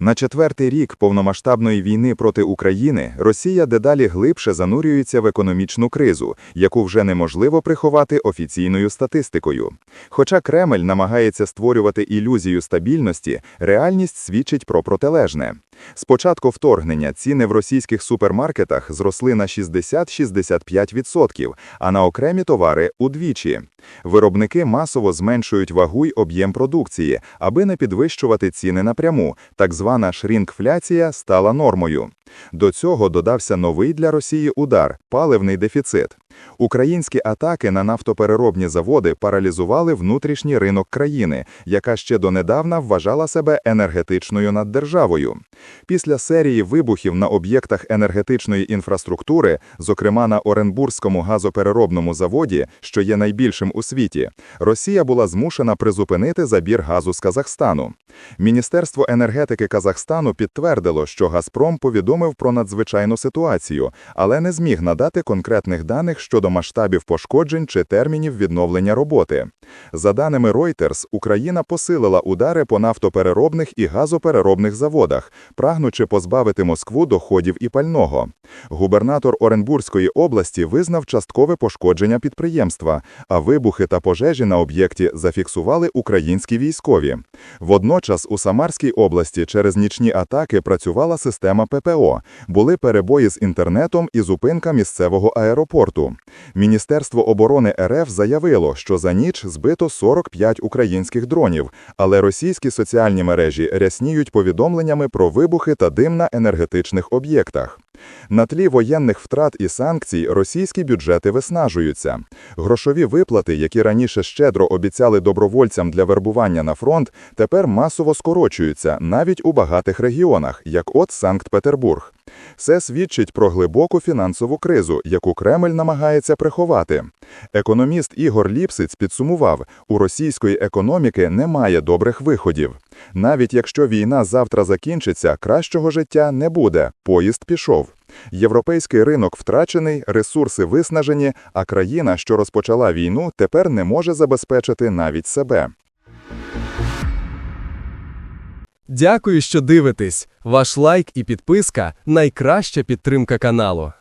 На четвертий рік повномасштабної війни проти України Росія дедалі глибше занурюється в економічну кризу, яку вже неможливо приховати офіційною статистикою. Хоча Кремль намагається створювати ілюзію стабільності, реальність свідчить про протилежне. З початку вторгнення ціни в російських супермаркетах зросли на 60-65%, а на окремі товари – удвічі. Виробники масово зменшують вагу й об'єм продукції, аби не підвищувати ціни напряму. Так звана шрінкфляція стала нормою. До цього додався новий для Росії удар – паливний дефіцит. Українські атаки на нафтопереробні заводи паралізували внутрішній ринок країни, яка ще донедавна вважала себе енергетичною наддержавою. Після серії вибухів на об'єктах енергетичної інфраструктури, зокрема на Оренбурзькому газопереробному заводі, що є найбільшим у світі, Росія була змушена призупинити забір газу з Казахстану. Міністерство енергетики Казахстану підтвердило, що Газпром повідомив про надзвичайну ситуацію, але не зміг надати конкретних даних щодо масштабів пошкоджень чи термінів відновлення роботи. За даними Reuters, Україна посилила удари по нафтопереробних і газопереробних заводах, прагнучи позбавити Москву доходів і пального. Губернатор Оренбурзької області визнав часткове пошкодження підприємства, а вибухи та пожежі на об'єкті зафіксували українські військові. Водночас у Самарській області через нічні атаки працювала система ППО, були перебої з інтернетом і зупинка місцевого аеропорту. Міністерство оборони РФ заявило, що за ніч збито 45 українських дронів, але російські соціальні мережі рясніють повідомленнями про вибухи та дим на енергетичних об'єктах. На тлі воєнних втрат і санкцій російські бюджети виснажуються. Грошові виплати, які раніше щедро обіцяли добровольцям для вербування на фронт, тепер масово скорочуються навіть у багатих регіонах, як от Санкт-Петербург. Це свідчить про глибоку фінансову кризу, яку Кремль намагається приховати. Економіст Ігор Ліпсиць підсумував, у російської економіки немає добрих виходів. Навіть якщо війна завтра закінчиться, кращого життя не буде, поїзд пішов. Європейський ринок втрачений, ресурси виснажені, а країна, що розпочала війну, тепер не може забезпечити навіть себе. Дякую, що дивитесь. Ваш лайк і підписка найкраща підтримка каналу.